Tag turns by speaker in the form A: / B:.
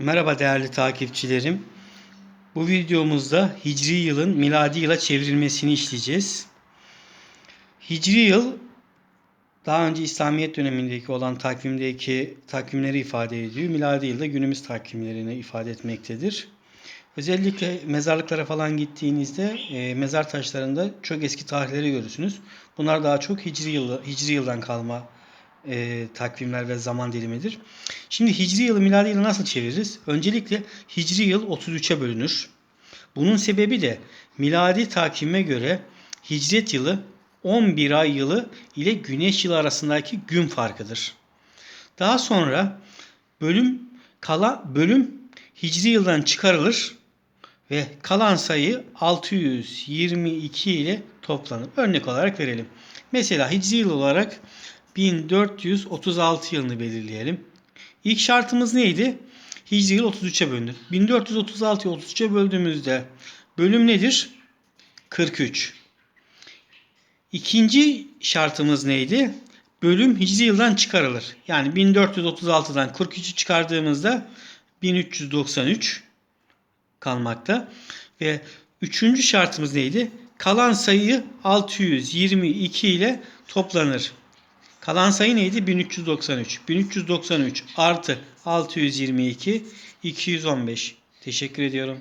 A: Merhaba değerli takipçilerim. Bu videomuzda Hicri yılın miladi yıla çevrilmesini işleyeceğiz. Hicri yıl daha önce İslamiyet dönemindeki olan takvimdeki takvimleri ifade ediyor. Miladi yılda günümüz takvimlerini ifade etmektedir. Özellikle mezarlıklara falan gittiğinizde e, mezar taşlarında çok eski tarihleri görürsünüz. Bunlar daha çok Hicri yılı, Hicri yıldan kalma e, takvimler ve zaman dilimidir. Şimdi Hicri yılı miladi yılı nasıl çeviririz? Öncelikle Hicri yıl 33'e bölünür. Bunun sebebi de miladi takvime göre hicret yılı 11 ay yılı ile güneş yılı arasındaki gün farkıdır. Daha sonra bölüm kala bölüm hicri yıldan çıkarılır ve kalan sayı 622 ile toplanır. Örnek olarak verelim. Mesela hicri yıl olarak 1436 yılını belirleyelim. İlk şartımız neydi? Hicri yıl 33'e bölünür. 1436'yı 33'e böldüğümüzde bölüm nedir? 43. İkinci şartımız neydi? Bölüm hicri yıldan çıkarılır. Yani 1436'dan 43'ü çıkardığımızda 1393 kalmakta. Ve üçüncü şartımız neydi? Kalan sayı 622 ile toplanır. Kalan sayı neydi? 1393. 1393 artı 622 215. Teşekkür ediyorum.